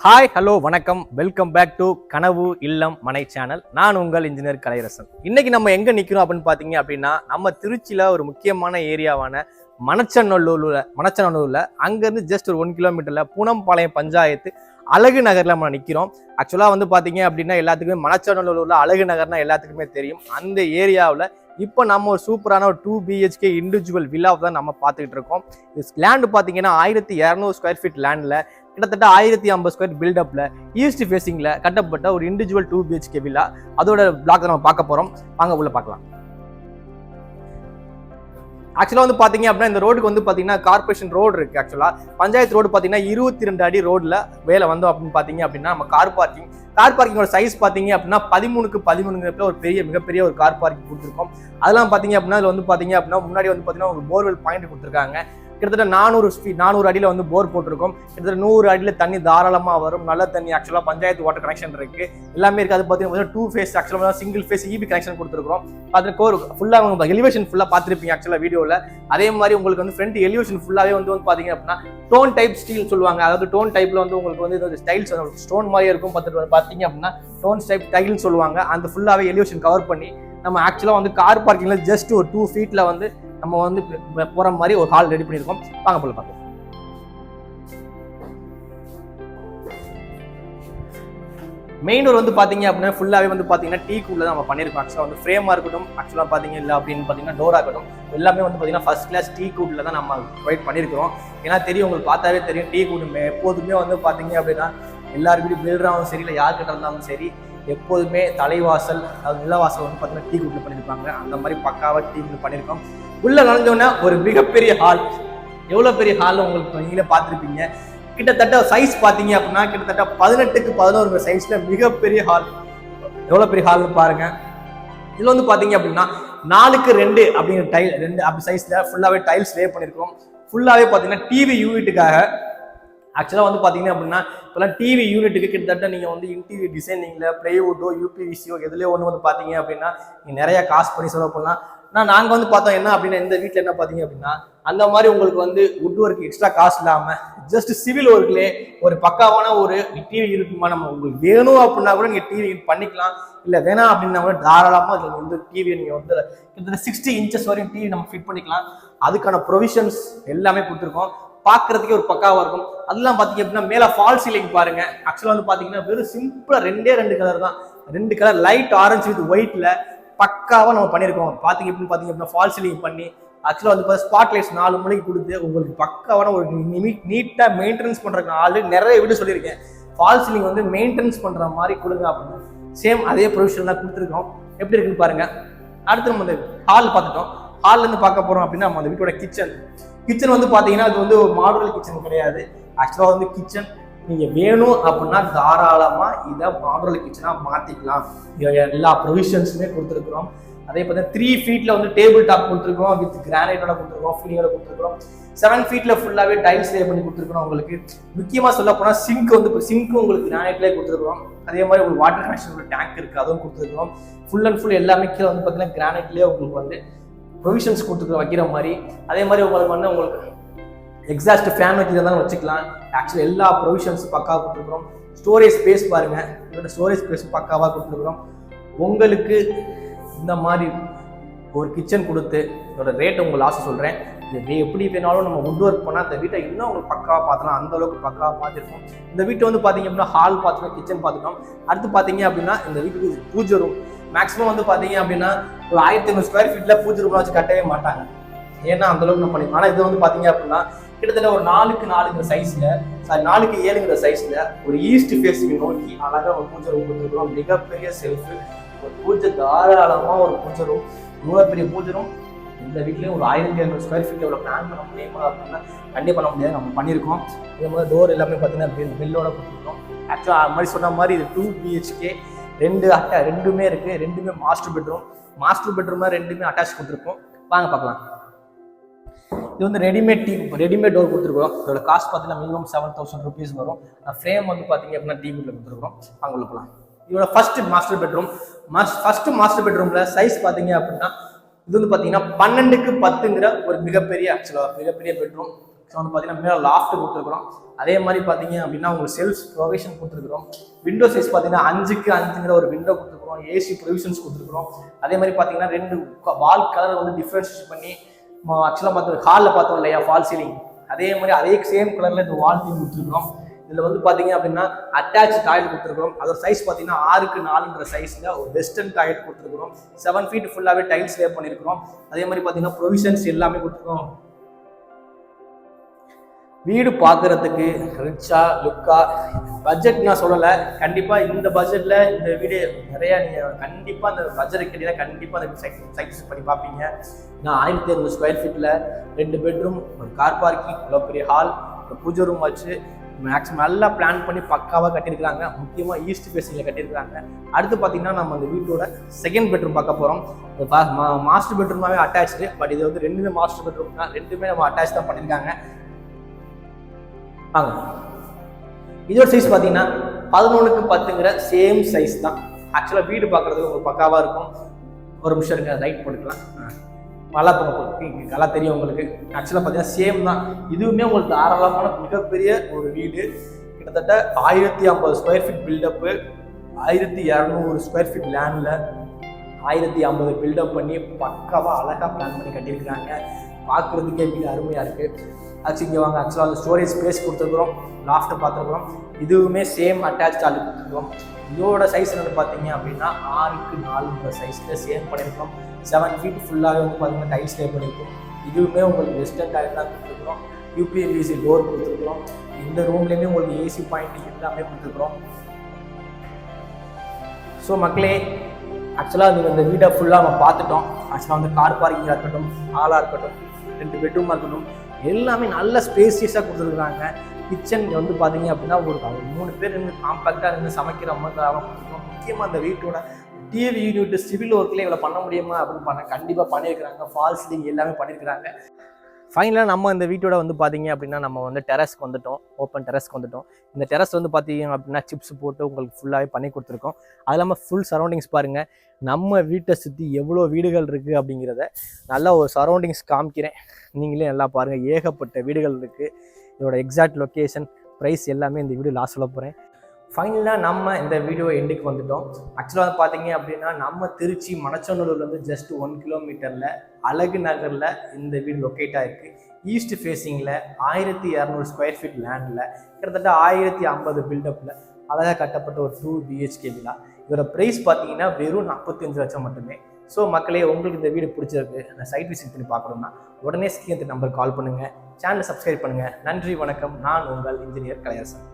Hi hello வணக்கம். Welcome back to கனவு இல்லம் மனை சேனல் நான் உங்கள் இன்ஜினியர் கலைரசன் இன்னைக்கு நம்ம எங்க நிற்கிறோம் அப்படின்னு பாத்தீங்க அப்படின்னா நம்ம திருச்சியில ஒரு முக்கியமான ஏரியாவான மணச்சநல்லூர்ல மணச்சநல்லூர்ல அங்கேருந்து ஜஸ்ட் ஒரு ஒன் கிலோமீட்டர்ல பூனம்பாளையம் பஞ்சாயத்து அழகு நகரில் நம்ம நிற்கிறோம் ஆக்சுவலாக வந்து பார்த்தீங்க அப்படின்னா எல்லாத்துக்குமே மணச்சநல்லூரில் அழகு நகர்னா எல்லாத்துக்குமே தெரியும். அந்த ஏரியாவில் இப்போ நம்ம ஒரு சூப்பரான ஒரு டூ பிஹெச்கே இண்டிவிஜுவல் வில்லாவை தான் நம்ம பார்த்துக்கிட்டு இருக்கோம். லேண்டு பார்த்தீங்கன்னா ஆயிரத்தி இரநூறு ஸ்கொயர் ஃபீட் லேண்டில் கிட்டத்தட்ட ஆயிரத்தி ஐம்பது ஸ்கொயர் பில்டப்பில் ஈஸ்ட் ஃபேஸிங்கில் கட்டப்பட்ட ஒரு இண்டிவிஜுவல் டூ பிஹெச்கே வில்லா அதோட பிளாக் நம்ம பார்க்க போகிறோம் வாங்க உள்ளே பார்க்கலாம். ஆக்சுவலாக வந்து பார்த்தீங்க அப்படின்னா இந்த ரோடுக்கு வந்து பார்த்தீங்கன்னா கார்பரேஷன் ரோடு இருக்குது ஆக்சுவலாக பஞ்சாயத்து ரோடு பார்த்தீங்கன்னா இருபத்தி ரெண்டு அடி ரோடில் வேலை வந்தோம் அப்படின்னு பார்த்தீங்க அப்படின்னா நம்ம கார் பார்க்கிங் கார் பார்க்கிங்கோட சைஸ் பார்த்தீங்க அப்படின்னா பதிமூணுக்கு பதிமூணுங்கிறப்ப ஒரு பெரிய மிகப்பெரிய ஒரு கார் பார்க்கிங் கொடுத்துருக்கோம். அதெல்லாம் பார்த்தீங்க அப்படின்னா அதில் வந்து பார்த்தீங்க அப்படின்னா முன்னாடி வந்து பார்த்தீங்கன்னா ஒரு போர்வெல் பாயிண்ட் கொடுத்துருக்காங்க. கிட்டத்தட்ட நானூறு ஸ்பீட் நானூறு அடியில் வந்து போர் போட்டிருக்கோம். கிட்டத்தட்ட நூறு அடியில் தண்ணி தாராளமாக வரும். நல்ல தண்ணி ஆக்சுவலாக பஞ்சாயத்து வாட்டர் கனெக்ஷன் இருக்கு. எல்லாமே இருக்குது அது பார்த்தீங்கன்னா டூ ஃபேஸ் ஆக்சுவலாக சிங்கிள் ஃபேஸ் இபி கனெக்ஷன் கொடுத்துருக்கோம் அது கோர் ஃபுல்லாக அவங்க எலிவேஷன் ஃபுல்லாக பார்த்துருப்பீங்க ஆக்சுவலாக வீடியோவில் அதே மாதிரி உங்களுக்கு வந்து ஃப்ரண்ட் எலிவேஷன் ஃபுல்லாகவே வந்து வந்து பார்த்தீங்க அப்படின்னா டோன் டைப் ஸ்டீல் சொல்லுவாங்க. அதாவது டோன் டைப்பில் வந்து உங்களுக்கு வந்து இது ஸ்டைல்ஸ் ஸ்டோன் மாதிரியே இருக்கும். பார்த்துட்டு பார்த்தீங்க அப்படின்னா டோன் டைப் டைல்னு சொல்லுவாங்க. அந்த ஃபுல்லாகவே எலிவேஷன் கவர் பண்ணி நம்ம ஆக்சுவலாக வந்து கார் பார்க்கிங்கில் ஜஸ்ட் ஒரு டூ ஃபீட்டில் வந்து நம்ம வந்து போகிற போற மாதிரி ஒரு ஹால் ரெடி பண்ணியிருக்கோம். வாங்க போல பார்க்கலாம் மெயின் டோர் வந்து பாத்தீங்க அப்படின்னா ஃபுல்லாவே வந்து பாத்தீங்கன்னா டீ தான் நம்ம பண்ணிருக்கோம் ஆக்சுவலா வந்து ஃப்ரேமா இருக்கட்டும் ஆக்சுவலா பாத்தீங்க இல்ல அப்படின்னு பாத்தீங்கன்னா டோரா இருக்கட்டும் எல்லாமே வந்து பாத்தீங்கன்னா ஃபர்ஸ்ட் கிளாஸ் டீ கூட்ல தான் நம்ம ப்ரொவைட் பண்ணிருக்கிறோம் ஏன்னா தெரியும் உங்களுக்கு பார்த்தாவே தெரியும் டீ கூட் எப்போதுமே வந்து பாத்தீங்க அப்படின்னா எல்லார் வீடு பில்டராகவும் சரி இல்லை யார்கிட்ட இருந்தாலும் சரி எப்போதுமே தலைவாசல் அது நிலவாசல் வந்து பார்த்தீங்கன்னா டீ கூட்டில் பண்ணியிருப்பாங்க. அந்த மாதிரி பக்காவாக டீ கூட்டில் பண்ணியிருக்கோம். உள்ள நுழைஞ்சோன்னா ஒரு மிகப்பெரிய ஹால் எவ்வளோ பெரிய ஹாலில் உங்களுக்கு நீங்களே பார்த்துருப்பீங்க. கிட்டத்தட்ட சைஸ் பார்த்தீங்க அப்படின்னா கிட்டத்தட்ட பதினெட்டுக்கு பதினோரு சைஸில் மிகப்பெரிய ஹால் எவ்வளோ பெரிய ஹால்னு பாருங்கள் இதில் வந்து பார்த்தீங்க அப்படின்னா நாலுக்கு ரெண்டு அப்படிங்கிற டைல் ரெண்டு அப்படி சைஸில் ஃபுல்லாகவே டைல்ஸ் லே பண்ணியிருக்கோம் ஃபுல்லாகவே பார்த்தீங்கன்னா டிவி யூனிட்டுக்காக ஆக்சுவலாக வந்து பார்த்தீங்க அப்படின்னா இப்போலாம் டிவி யூனிட்டுக்கு கிட்டத்தட்ட நீங்கள் வந்து இன்டீரியர் டிசைனிங்கில் ப்ளைவுட்டோ யூபிவிசியோ எதுலேயோ ஒன்று வந்து பார்த்தீங்க அப்படின்னா நீங்கள் நிறையா காசு பண்ணி செலவு பண்ணலாம். ஆனால் நாங்கள் வந்து பார்த்தோம் என்ன அப்படின்னா இந்த வீட்டில் என்ன பார்த்தீங்க அப்படின்னா அந்த மாதிரி உங்களுக்கு வந்து வுட் ஒர்க் எக்ஸ்ட்ரா காசு இல்லாமல் ஜஸ்ட் சிவில் ஒர்க்லேயே ஒரு பக்காவான ஒரு டிவி இருக்குமா நம்ம உங்களுக்கு வேணும் அப்படின்னா கூட நீங்கள் டிவி பண்ணிக்கலாம். இல்லை வேணாம் அப்படின்னா கூட தாராளமாக இதில் வந்து டிவியை நீங்கள் வந்து கிட்டத்தட்ட சிக்ஸ்டி இன்ச்சஸ் வரையும் டிவி நம்ம ஃபிட் பண்ணிக்கலாம். அதுக்கான ப்ரொவிஷன்ஸ் எல்லாமே கொடுத்துருக்கோம். பார்க்கறதுக்கே ஒரு பக்காவா இருக்கும். அதெல்லாம் பாத்தீங்க அப்படின்னா மேல ஃபால் சீலிங் பாருங்க. ஆக்சுவலா வந்து பாத்தீங்கன்னா வெறும் சிம்பிளா ரெண்டே ரெண்டு கலர் தான். ரெண்டு கலர் லைட் ஆரஞ்சு வித் ஒயிட்ல பக்காவாக நம்ம பண்ணியிருக்கோம் பாத்தீங்க எப்படின்னு பார்த்தீங்க அப்படின்னா ஃபால் சீலிங் பண்ணி ஆக்சுவலாக வந்து ஸ்பாட் லைட்ஸ் நாலு மணிக்கு கொடுத்து உங்களுக்கு பக்காவான ஒரு நீட்டா மெயின்டெனன்ஸ் பண்றதுக்கு ஆள் நிறைய வீடு சொல்லியிருக்கேன். ஃபால் சீலிங் வந்து மெயின்டெனன்ஸ் பண்ணுற மாதிரி கொடுங்க அப்படின்னு சேம் அதே ப்ரொவிஷன் தான் கொடுத்துருக்கோம். எப்படி இருக்குன்னு பாருங்கள் அடுத்து நம்ம இந்த ஹால் பார்த்துட்டோம். ஹால்லேருந்து பார்க்க போகிறோம் அப்படின்னா நம்ம அந்த வீட்டோட கிச்சன் கிச்சன் வந்து பார்த்தீங்கன்னா அது வந்து ஒரு மாடுலர் கிச்சன் கிடையாது. ஆக்சுவலாக வந்து கிச்சன் நீங்கள் வேணும் அப்படின்னா தாராளமாக இதை மாடுலர் கிச்சனாக மாற்றிக்கலாம் எல்லா ப்ரொவிஷன்ஸுமே கொடுத்துருக்குறோம். அதே பார்த்தா த்ரீ ஃபீட்டில் வந்து டேபிள் டாப் கொடுத்துருக்கோம் வித் கிரானைட்டோட கொடுத்துருக்கோம் ஃபீலிங்கோட கொடுத்துருக்கோம் செவன் ஃபீட்டில் ஃபுல்லாகவே டைல்ஸ் லே பண்ணி கொடுத்துருக்கோம் உங்களுக்கு. முக்கியமாக சொல்ல போனால் சிங்க் வந்து சிங்க்கும் உங்களுக்கு கிரானைட்லேயே கொடுத்துருக்கோம் அதே மாதிரி உங்களுக்கு வாட்டர் கனெக்ஷன் டேங்க் இருக்குது அதுவும் கொடுத்துருக்கோம் ஃபுல் அண்ட் ஃபுல் எல்லாமே கீழே வந்து பார்த்தீங்கன்னா கிரானைட்லேயே உங்களுக்கு வந்து ப்ரொவிஷன்ஸ் கொடுத்துருக்க வைக்கிற மாதிரி. அதே மாதிரி உங்களுக்கு வந்து உங்களுக்கு எக்ஸாஸ்ட் ஃபேன் வைக்கிறதாலும் வச்சுக்கலாம். ஆக்சுவலி எல்லா ப்ரொவிஷன்ஸ் பக்காவாக கொடுத்துருக்குறோம். ஸ்டோரேஜ் ஸ்பேஸ் பாருங்கள் இதோட ஸ்டோரேஜ் ஸ்பேஸ் பக்காவாக கொடுத்துருக்குறோம். உங்களுக்கு இந்த மாதிரி ஒரு கிச்சன் கொடுத்து இதோட ரேட் உங்கள் லாஸ்ட் சொல்கிறேன் இது எப்படி வேணாலும் நம்ம உட் ஒர்க் பண்ணால் அந்த வீட்டை இன்னும் உங்களுக்கு பக்காவாக பார்த்தலாம் அந்த அளவுக்கு பக்காவாக பார்த்துருக்கோம். இந்த வீட்டை வந்து பார்த்தீங்க அப்படின்னா ஹால் பார்த்துட்டோம் கிச்சன் பார்த்துட்டோம் அடுத்து பார்த்தீங்க அப்படின்னா இந்த வீட்டுக்கு பூஜை ரூம் மேக்ஸிமம் வந்து பார்த்தீங்க அப்படின்னா ஒரு ஆயிரத்தி ஐநூறு ஸ்கொயர் ஃபீட்டில் பூஜை ரூம்லாம் வச்சு கட்டவே மாட்டாங்க. ஏன்னா அந்த அளவுக்கு நம்ம பண்ணிக்கலாம். ஆனால் இது வந்து பார்த்தீங்க அப்படின்னா கிட்டத்தட்ட ஒரு நாலுக்கு நாலுங்கிற சைஸ்ல சாரி நாலுக்கு ஏழுங்கிற சைஸ்ல ஒரு ஈஸ்ட் ஃபேஸுக்கு நோக்கி அழகா ஒரு பூஜை ரூம் கொடுத்துருக்கோம் மிகப்பெரிய செல்ஃபு ஒரு பூஜை தாராளமா ஒரு பூஜை ரூம் இவ்வளவு பெரிய பூஜை ரூம் இந்த வீட்லேயும் ஒரு ஆயிரத்தி ஐநூறு ஸ்கொயர் ஃபீட் எவ்வளோ பிளான் பண்ண முடியுமா அப்படின்னா கண்டிப்பாக பண்ண முடியாது. நம்ம பண்ணியிருக்கோம். இதே மாதிரி டோர் எல்லாமே பார்த்தீங்கன்னா பில் பில்லோட கொடுத்துருக்கோம் ஆக்சுவலாக அது மாதிரி சொன்ன மாதிரி இது டூ பிஹெச்கே ரெண்டு அட்டா ரெண்டுமே இருக்குது ரெண்டுமே மாஸ்டர் பெட்ரூம் மாஸ்டர் பெட்ரூம் ரெண்டுமே அட்டாச் கொடுத்துருக்கோம். வாங்க பார்க்கலாம். இது வந்து ரெடிமேட் டீ ரெடிமேட் டோர் கொடுத்துருக்கோம் இதோட காஸ்ட் பார்த்தீங்கன்னா மினிமம் செவன் தௌசண்ட் ருபீஸ் வரும். ஃப்ரேம் வந்து பார்த்தீங்க அப்படின்னா டீ குட்டில் கொடுத்துருக்கோம் அங்கே போகலாம் இதோட ஃபர்ஸ்ட் மாஸ்டர் பெட்ரூம் மாஸ் ஃபர்ஸ்ட் மாஸ்டர் பெட்ரூமில் சைஸ் பார்த்தீங்க அப்படின்னா இது வந்து பார்த்தீங்கன்னா பன்னெண்டுக்கு பத்துங்கிற ஒரு மிகப்பெரிய ஆக்சுவலாக மிகப்பெரிய பெட்ரூம் ஸோ வந்து பார்த்தீங்கன்னா மேலே லாஃப்ட் கொடுத்துருக்குறோம். அதே மாதிரி பார்த்தீங்க அப்படின்னா உங்களுக்கு செல்ஃப் ப்ரொவிஷன் கொடுத்துருக்குறோம். விண்டோ சைஸ் பார்த்தீங்கன்னா அஞ்சுக்கு அஞ்சுங்கிற ஒரு விண்டோ கொடுத்துருக்குறோம். ஏசி ப்ரொவிஷன்ஸ் கொடுத்துருக்குறோம். அதே மாதிரி பார்த்தீங்கன்னா ரெண்டு வால் கலர் வந்து டிஃப்ரென்ஸ் பண்ணி ஆக்சுவலாக பார்த்தோம் ஹாலில் பார்த்தோம் இல்லையா ஃபால் சீலிங் அதே மாதிரி அதே சேம் கலரில் இந்த வால் தீம் கொடுத்துருக்குறோம். இதில் வந்து பார்த்தீங்க அப்படின்னா அட்டாச் டாய்லெட் கொடுத்துருக்குறோம். அதோட சைஸ் பார்த்தீங்கன்னா ஆறுக்கு நாலுன்ற சைஸில் ஒரு வெஸ்டர்ன் டாய்லெட் கொடுத்துருக்குறோம். செவன் ஃபீட் ஃபுல்லாகவே டைல்ஸ் லே பண்ணியிருக்கிறோம். அதே மாதிரி பார்த்தீங்கன்னா ப்ரொவிஷன்ஸ் எல்லாமே கொடுத்துருக்கோம் வீடு பார்க்குறதுக்கு ரிச்சா லுக்கா பட்ஜெட் நான் சொல்லலை. கண்டிப்பாக இந்த பட்ஜெட்டில் இந்த வீடு நிறையா நீங்கள் கண்டிப்பாக அந்த பட்ஜெட் கேட்டீங்கன்னா கண்டிப்பாக அந்த சக்ஸஸ் பண்ணி பார்ப்பீங்க. நான் ஆயிரத்தி இரநூறு ஸ்கொயர் ஃபீட்டில் ரெண்டு பெட்ரூம் ஒரு கார் பார்க்கிங் இவ்வளோ பெரிய ஹால் ஒரு பூஜை ரூம் வச்சு மேக்ஸிமம் நல்லா பிளான் பண்ணி பக்காவாக கட்டியிருக்கிறாங்க. முக்கியமாக ஈஸ்ட் ஃபேஸிங்கில் கட்டியிருக்கிறாங்க. அடுத்து பார்த்தீங்கன்னா நம்ம அந்த வீட்டோட செகண்ட் பெட்ரூம் பார்க்க போகிறோம் மாஸ்டர் பெட்ரூமாகவே அட்டாச்சு பட் இது வந்து ரெண்டுமே மாஸ்டர் பெட்ரூம் தான். ரெண்டுமே நம்ம அட்டாச் தான் பண்ணியிருக்காங்க. வாங்க. இதோட சைஸ் பார்த்தீங்கன்னா பதினொன்றுக்கு பத்துங்கிற சேம் சைஸ் தான். ஆக்சுவலாக வீடு பார்க்குறதுக்கு ஒரு பக்காவாக இருக்கும். ஒரு நிமிஷம் இருக்க லைட் போட்டுக்கலாம். நல்லா போகும் நல்லா தெரியும் உங்களுக்கு. ஆக்சுவலாக பார்த்தீங்கன்னா சேம் தான். இதுவுமே உங்களுக்கு தாராளமான மிகப்பெரிய ஒரு வீடு. கிட்டத்தட்ட ஆயிரத்தி ஐம்பது ஸ்கொயர் ஃபீட் பில்டப்பு ஆயிரத்தி இரநூறு ஸ்கொயர் ஃபீட் லேண்டில் ஆயிரத்தி ஐம்பது பில்டப் பண்ணி பக்காவாக அழகாக பிளான் பண்ணி கட்டியிருக்கிறாங்க. பார்க்குறதுக்கே மிக அருமையாக இருக்குது ஆக்சுவலி இங்கே வாங்க. ஆக்சுவலாக அந்த ஸ்டோரேஜ் ஸ்பேஸ் கொடுத்துருக்குறோம். லாஃப்ட்டு பார்த்துருக்குறோம். இதுவுமே சேம் அட்டாச் ஆள் கொடுத்துருக்கோம் இதோட சைஸ் வந்து பார்த்தீங்க அப்படின்னா ஆறுக்கு நாலுன்ற சைஸில் சேம் பண்ணியிருக்கோம் செவன் ஃபீட் ஃபுல்லாகவே வந்து பார்த்தீங்கன்னா டைல்ஸ் லே பண்ணியிருக்கோம் இதுவுமே உங்களுக்கு வெஸ்டர்ன் டைல் தான் கொடுத்துருக்குறோம். யூபிஎல்இசி டோர் கொடுத்துருக்குறோம். இந்த ரூம்லேயுமே உங்களுக்கு ஏசி பாயிண்ட் எல்லாமே கொடுத்துருக்குறோம். ஸோ மக்களே ஆக்சுவலாக நீங்கள் இந்த வீட்டை ஃபுல்லாக நம்ம பார்த்துட்டோம். ஆக்சுவலாக வந்து கார் பார்க்கிங்காக இருக்கட்டும் ஹாலாக இருக்கட்டும் ரெண்டு பெட்ரூமாக இருக்கட்டும். எல்லாமே நல்ல ஸ்பேசியஸாக கொடுத்துருக்குறாங்க. கிச்சன் வந்து பார்த்தீங்க அப்படின்னா ஒரு மூணு பேர் இருந்து காம்பாக்டாக இருந்து சமைக்கிற மாதிரி முக்கியமாக அந்த வீட்டோட டிவி யூனிட் சிவில் ஒர்க்கில் இவ்வளோ பண்ண முடியுமா அப்படின்னு பண்ண கண்டிப்பாக பண்ணியிருக்கிறாங்க ஃபால்ஸ் எல்லாமே பண்ணியிருக்கிறாங்க ஃபைனலாக நம்ம இந்த வீட்டோட வந்து பார்த்தீங்க அப்படின்னா நம்ம வந்து டெரஸ்க்கு வந்துட்டோம். ஓப்பன் டெரஸ்க்கு வந்துட்டோம். இந்த டெரஸ் வந்து பார்த்தீங்க அப்படின்னா சிப்ஸ் போட்டு உங்களுக்கு ஃபுல்லாகவே பண்ணி கொடுத்துருக்கோம். அது இல்லாமல் ஃபுல் சரௌண்டிங்ஸ் பாருங்கள் நம்ம வீட்டை சுற்றி எவ்வளோ வீடுகள் இருக்குது அப்படிங்கிறத நல்லா ஒரு சரௌண்டிங்ஸ் காமிக்கிறேன். நீங்களே நல்லா பாருங்கள் ஏகப்பட்ட வீடுகள் இருக்குது இதோட எக்ஸாக்ட் லொக்கேஷன் ப்ரைஸ் எல்லாமே இந்த வீடியோ லாஸ்ட் சொல்ல போகிறேன் ஃபைனலாக நம்ம இந்த வீடியோ எண்டுக்கு வந்துட்டோம். ஆக்சுவலாக வந்து பார்த்தீங்க அப்படின்னா நம்ம திருச்சி மணச்சநல்லூர்லேருந்து ஜஸ்ட் ஒன் கிலோமீட்டரில் அழகு நகரில் இந்த வீடு லொக்கேட் ஆகிருக்கு ஈஸ்ட் ஃபேஸிங்கில் ஆயிரத்தி இரநூறு ஸ்கொயர் ஃபீட் லேண்டில் கிட்டத்தட்ட ஆயிரத்தி ஐம்பது பில்டப்பில் அழகாக கட்டப்பட்ட ஒரு டூ பிஹெச்கே விழா. இதோட ப்ரைஸ் பார்த்தீங்கன்னா வெறும் நாற்பத்தஞ்சு லட்சம் மட்டுமே. ஸோ மக்களே உங்களுக்கு இந்த வீடு பிடிச்சிருக்கு. அந்த சைட் விசிட் பண்ணி பார்க்குறோம்னா உடனே ஸ்கிரீன் நம்பர் கால் பண்ணுங்கள் சேனலை சப்ஸ்கிரைப் பண்ணுங்கள் நன்றி வணக்கம். நான் உங்கள் இன்ஜினியர் கலையரசன்.